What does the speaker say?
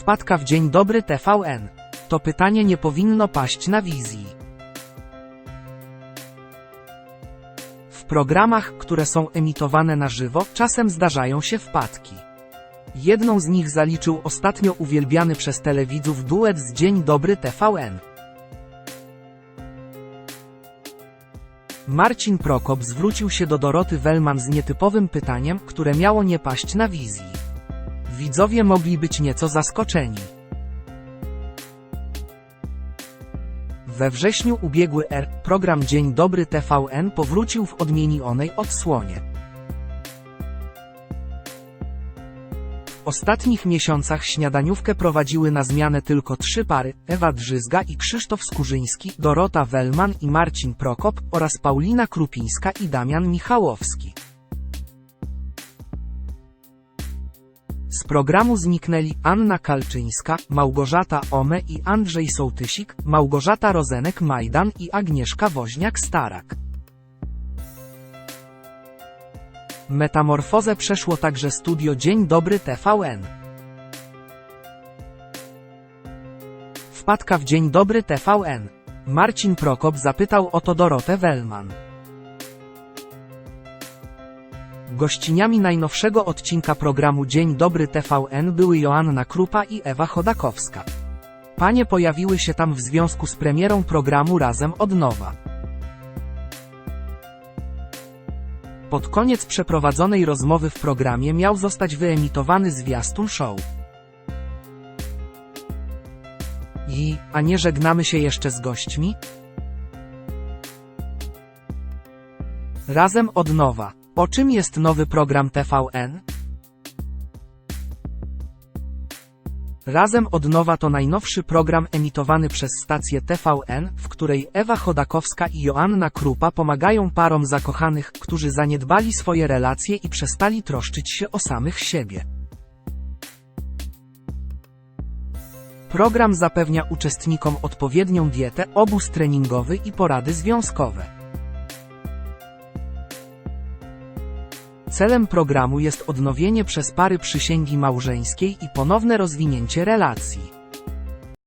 Wpadka w dzień dobry TVN. To pytanie nie powinno paść na wizji. W programach, które są emitowane na żywo, czasem zdarzają się wpadki. Jedną z nich zaliczył ostatnio uwielbiany przez telewidzów duet z Dzień Dobry TVN. Marcin Prokop zwrócił się do Doroty Wellman z nietypowym pytaniem, które miało nie paść na wizji. Widzowie mogli być nieco zaskoczeni. We wrześniu ubiegły R, program Dzień Dobry TVN powrócił w odmienionej odsłonie. W ostatnich miesiącach śniadaniówkę prowadziły na zmianę tylko trzy pary, Ewa Drzyzga i Krzysztof Skurzyński, Dorota Wellman i Marcin Prokop, oraz Paulina Krupińska i Damian Michałowski. Z programu zniknęli Anna Kalczyńska, Małgorzata Ome i Andrzej Sołtysik, Małgorzata Rozenek-Majdan i Agnieszka Woźniak-Starak. Metamorfozę przeszło także studio Dzień Dobry TVN. Wpadka w Dzień Dobry TVN. Marcin Prokop zapytał o to Dorotę Wellman. Gościniami najnowszego odcinka programu Dzień Dobry TVN były Joanna Krupa i Ewa Chodakowska. Panie pojawiły się tam w związku z premierą programu Razem od nowa. Pod koniec przeprowadzonej rozmowy w programie miał zostać wyemitowany zwiastun show. I, a nie żegnamy się jeszcze z gośćmi? Razem od nowa. O czym jest nowy program TVN? Razem od nowa to najnowszy program emitowany przez stację TVN, w której Ewa Chodakowska i Joanna Krupa pomagają parom zakochanych, którzy zaniedbali swoje relacje i przestali troszczyć się o samych siebie. Program zapewnia uczestnikom odpowiednią dietę, obóz treningowy i porady związkowe. Celem programu jest odnowienie przez pary przysięgi małżeńskiej i ponowne rozwinięcie relacji.